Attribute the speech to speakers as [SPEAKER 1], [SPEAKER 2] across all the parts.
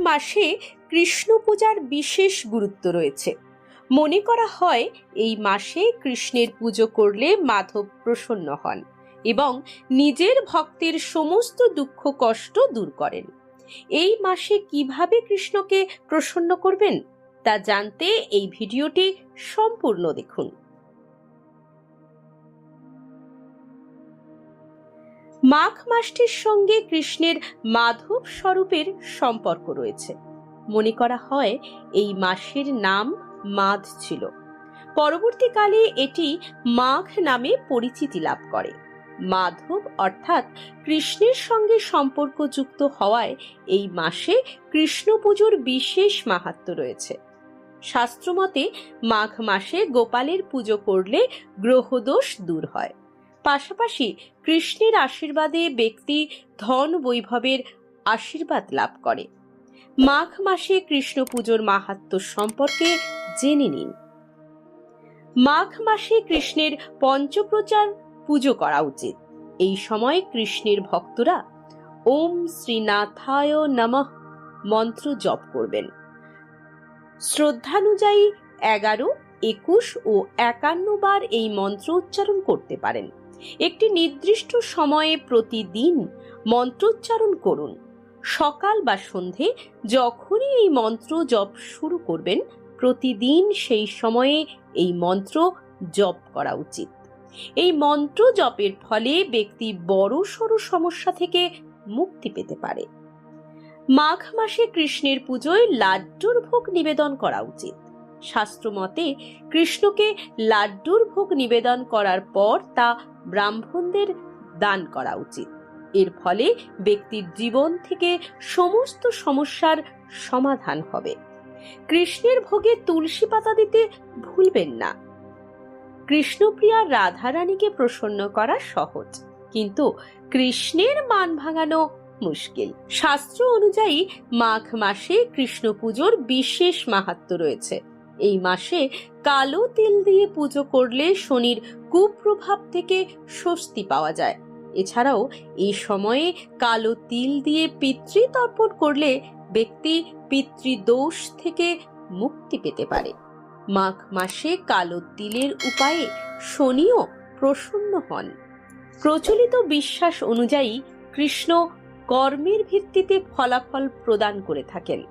[SPEAKER 1] মাসে কৃষ্ণ পূজার বিশেষ গুরুত্ব রয়েছে। মনে করা হয়, এই মাসে কৃষ্ণের পুজো করলে মাধব প্রসন্ন হন এবং নিজের ভক্তের সমস্ত দুঃখ, কষ্ট দূর করেন। এই মাসে কীভাবে কৃষ্ণকে প্রসন্ন করবেন, তা জানতে এই ভিডিওটি সম্পূর্ণ দেখুন। মাঘ মাসটির সঙ্গে কৃষ্ণের মাধব স্বরূপের সম্পর্ক রয়েছে। মনে করা হয়, এই মাসের নাম মাধ ছিল। পরবর্তীকালে এটি মাঘ নামে পরিচিতি লাভ করে। মাধব অর্থাৎ কৃষ্ণের সঙ্গে সম্পর্কযুক্ত হওয়ায় এই মাসে কৃষ্ণ পুজোর বিশেষ মাহাত্ম্য রয়েছে। শাস্ত্রমতে, মাঘ মাসে গোপালের পুজো করলে গ্রহদোষ দূর হয়। পাশাপাশি কৃষ্ণের আশীর্বাদে ব্যক্তি ধন বৈভবের আশীর্বাদ লাভ করে। মাঘ মাসে কৃষ্ণ পুজোর মাহাত্ম্য সম্পর্কে জেনে নিন। মাঘ মাসে কৃষ্ণের পঞ্চপ্রচার পুজো করা উচিত। এই সময় কৃষ্ণের ভক্তরা ওম শ্রীনাথায় নমঃ মন্ত্র জপ করবেন। শ্রদ্ধানুযায়ী এগারো, একুশ ও একান্ন বার এই মন্ত্র উচ্চারণ করতে পারেন। একটি নির্দিষ্ট সময়ে প্রতিদিন মন্ত্রোচ্চারণ করুন। সকাল বা সন্ধে যখনই এই মন্ত্র জপ শুরু করবেন, প্রতিদিন সেই সময়ে এই মন্ত্র জপ করা উচিত। এই মন্ত্র জপের ফলে ব্যক্তি বড় সড়ো সমস্যা থেকে মুক্তি পেতে পারে। মাঘ মাসে কৃষ্ণের পুজোয় লাড্ডুর ভোগ নিবেদন করা উচিত। শাস্ত্রমতে, কৃষ্ণকে লাড্ডুর ভোগ নিবেদন করার পর তা ব্রাহ্মণদের দান করা উচিত। এর ফলে ব্যক্তির জীবন থেকে সমস্ত সমস্যার সমাধান হবে। কৃষ্ণের ভোগে তুলসী পাতা দিতে ভুলবেন না। কৃষ্ণপ্রিয়া রাধারানীকে প্রসন্ন করা সহজ, কিন্তু কৃষ্ণের মান ভাঙানো মুশকিল। শাস্ত্র অনুযায়ী মাঘ মাসে কৃষ্ণ পুজোর বিশেষ মাহাত্ম রয়েছে। এই মাসে কালো তিল দিয়ে পুজো করলে শনির কুপ্রভাব থেকে স্বস্তি পাওয়া যায়। এছাড়াও এই সময়ে কালো তিল দিয়ে পিতৃতর্পণ করলে ব্যক্তি পিতৃদোষ থেকে মুক্তি পেতে পারে। মাঘ মাসে কালো তিলের উপায়ে শনিও প্রসন্ন হন। প্রচলিত বিশ্বাস অনুযায়ী কৃষ্ণ কর্মের ভিত্তিতে ফলাফল প্রদান করে থাকেন।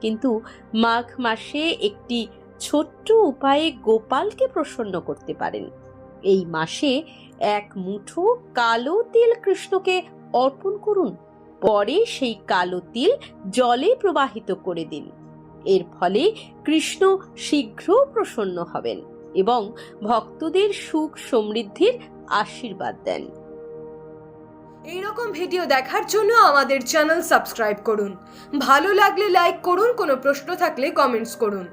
[SPEAKER 1] কিন্তু মাঘ মাসে একটি ছোট্ট উপায়ে গোপালকে প্রসন্ন করতে পারেন। এই মাসে এক মুঠো কালো তিল কৃষ্ণকে অর্পণ করুন। পরে সেই কালো তিল জলে প্রবাহিত করে দিন। এর ফলে কৃষ্ণ শীঘ্র প্রসন্ন হবেন এবং ভক্তদের সুখ সমৃদ্ধির আশীর্বাদ দেন।
[SPEAKER 2] এইরকম ভিডিও দেখার জন্য আমাদের চ্যানেল সাবস্ক্রাইব করুন। ভালো লাগলে লাইক করুন, কোনো প্রশ্ন থাকলে কমেন্টস করুন।